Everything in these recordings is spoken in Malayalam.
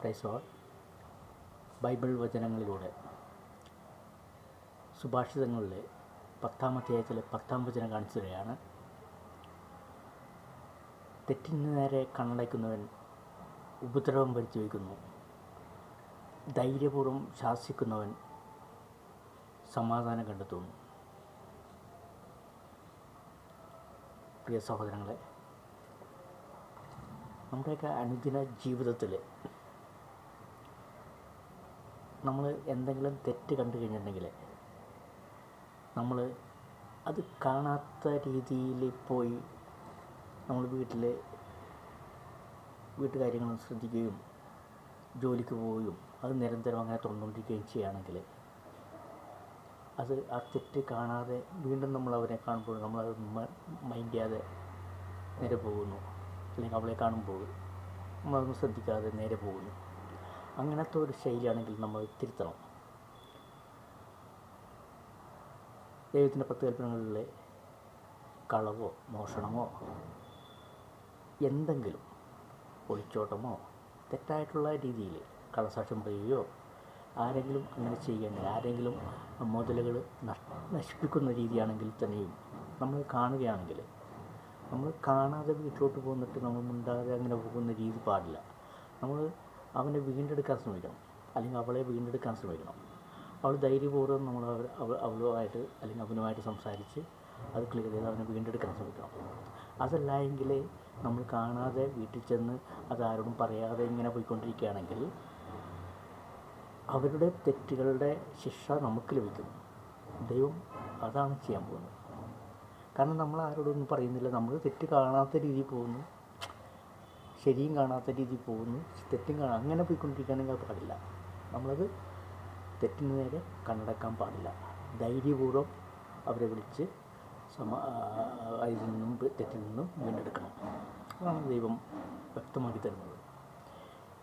പ്രൈസോൾ ബൈബിൾ വചനങ്ങളിലൂടെ. സുഭാഷിതങ്ങളിലെ പത്താം അധ്യായത്തിലെ പത്താം വചനം കാണിച്ചു തരികയാണ് തെറ്റിന് നേരെ കണ്ണടയ്ക്കുന്നവൻ ഉപദ്രവം വരുത്തി വയ്ക്കുന്നു ധൈര്യപൂർവം ശാസിക്കുന്നവൻ സമാധാനം കണ്ടെത്തുന്നു. പ്രിയ സഹോദരങ്ങളെ നമ്മുടെയൊക്കെ അനുദിന ജീവിതത്തിൽ നമ്മൾ എന്തെങ്കിലും തെറ്റ് കണ്ടു കഴിഞ്ഞിട്ടുണ്ടെങ്കിൽ നമ്മൾ അത് കാണാത്ത രീതിയിൽ പോയി നമ്മൾ വീട്ടിൽ വീട്ടുകാര്യങ്ങൾ ശ്രദ്ധിക്കുകയും ജോലിക്ക് പോവുകയും അത് നിരന്തരം അങ്ങനെ തുറന്നുകൊണ്ടിരിക്കുകയും ചെയ്യുകയാണെങ്കിൽ അത് ആ തെറ്റ് കാണാതെ വീണ്ടും നമ്മൾ അവരെ കാണുമ്പോൾ നമ്മൾ അത് മൈൻഡ് ചെയ്യാതെ നേരെ പോകുന്നു. അല്ലെങ്കിൽ അവളെ കാണുമ്പോൾ നമ്മളതൊന്നും ശ്രദ്ധിക്കാതെ നേരെ പോകുന്നു. അങ്ങനത്തെ ഒരു ശൈലിയാണെങ്കിൽ നമ്മൾ തിരുത്തണം. ദൈവത്തിന്റെ പത്ത് കൽപ്പനകളിലെ കളവോ മോഷണമോ എന്തെങ്കിലും ഒളിച്ചോട്ടമോ തെറ്റായിട്ടുള്ള രീതിയിൽ കളസാക്ഷ്യം പറയുകയോ ആരെങ്കിലും അങ്ങനെ ചെയ്യുകയാണെങ്കിൽ ആരെങ്കിലും മുതലുകൾ നശിപ്പിക്കുന്ന രീതിയാണെങ്കിൽ തന്നെയും നമ്മൾ കാണുകയാണെങ്കിൽ നമ്മൾ കാണാതെ വീട്ടിലോട്ട് പോന്നിട്ട് നമ്മൾ മിണ്ടാതെ അങ്ങനെ പോകുന്ന രീതി പാടില്ല. നമ്മൾ അവനെ വീണ്ടെടുക്കാൻ ശ്രമിക്കണം. അല്ലെങ്കിൽ അവളെ വീണ്ടെടുക്കാൻ ശ്രമിക്കണം. അവൾ ധൈര്യപൂർവം നമ്മൾ അവ അവളുമായിട്ട് അല്ലെങ്കിൽ അവനുമായിട്ട് സംസാരിച്ച് അത് ക്ലിയർ ചെയ്ത് അവനെ വീണ്ടെടുക്കാൻ ശ്രമിക്കണം. അതല്ല എങ്കിൽ നമ്മൾ കാണാതെ വീട്ടിൽ ചെന്ന് അതാരോടും പറയാതെ ഇങ്ങനെ പോയിക്കൊണ്ടിരിക്കുകയാണെങ്കിൽ അവരുടെ തെറ്റുകളുടെ ശിക്ഷ നമുക്ക് ലഭിക്കും. ദൈവം അതാണ് ചെയ്യാൻ പോകുന്നത്. കാരണം നമ്മൾ ആരോടൊന്നും പറയുന്നില്ല. നമ്മൾ തെറ്റ് കാണാത്ത രീതിയിൽ പോകുന്നു. ശരിയും കാണാത്ത രീതിയിൽ പോകുന്നു തെറ്റും കാണാൻ അങ്ങനെ പോയിക്കൊണ്ടിരിക്കുകയാണെങ്കിൽ പാടില്ല. നമ്മളത് തെറ്റിന് നേരെ കണ്ണടക്കാൻ പാടില്ല. ധൈര്യപൂർവം അവരെ വിളിച്ച് സമ അതിൽ നിന്നും തെറ്റിൽ നിന്നും വീണ്ടെടുക്കണം. അതാണ് ദൈവം വ്യക്തമാക്കി തരുന്നത്.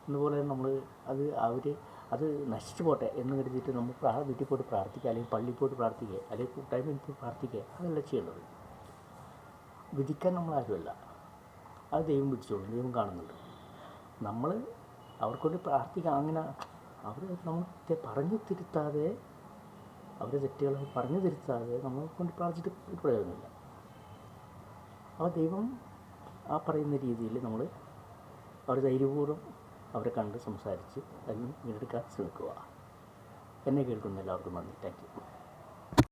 അതുപോലെ നമ്മൾ അത് അവർ അത് നശിച്ചു പോട്ടെ എന്ന് കരുതിയിട്ട് നമ്മൾ പ്രാ വീട്ടിൽ പോയിട്ട് പ്രാർത്ഥിക്കുക അല്ലെങ്കിൽ പള്ളിയിൽ പോയിട്ട് പ്രാർത്ഥിക്കുക അല്ലെങ്കിൽ കൂട്ടായ്മയിൽ പോയി പ്രാർത്ഥിക്കുക അതല്ല ചെയ്യേണ്ടത്. വിധിക്കാൻ നമ്മൾ ആരുമല്ല. അത് ദൈവം പിടിച്ചോളും ദൈവം കാണുന്നുണ്ട്. നമ്മൾ അവർക്കൊണ്ട് പ്രാർത്ഥിക്കുക അങ്ങനെ അവർ നമ്മൾ പറഞ്ഞു തിരുത്താതെ അവരെ തെറ്റുകൾ പറഞ്ഞു തിരുത്താതെ നമ്മളെ കൊണ്ട് പ്രാർത്ഥിച്ചിട്ട് പ്രയോജനമില്ല. അപ്പോൾ ദൈവം ആ പറയുന്ന രീതിയിൽ നമ്മൾ അവർ ധൈര്യപൂർവം അവരെ കണ്ട് സംസാരിച്ച് അതിന് വീണ്ടെടുക്കാൻ ശ്രമിക്കുക. എന്നെ കേൾക്കുന്ന എല്ലാവർക്കും നന്ദി. Thank you.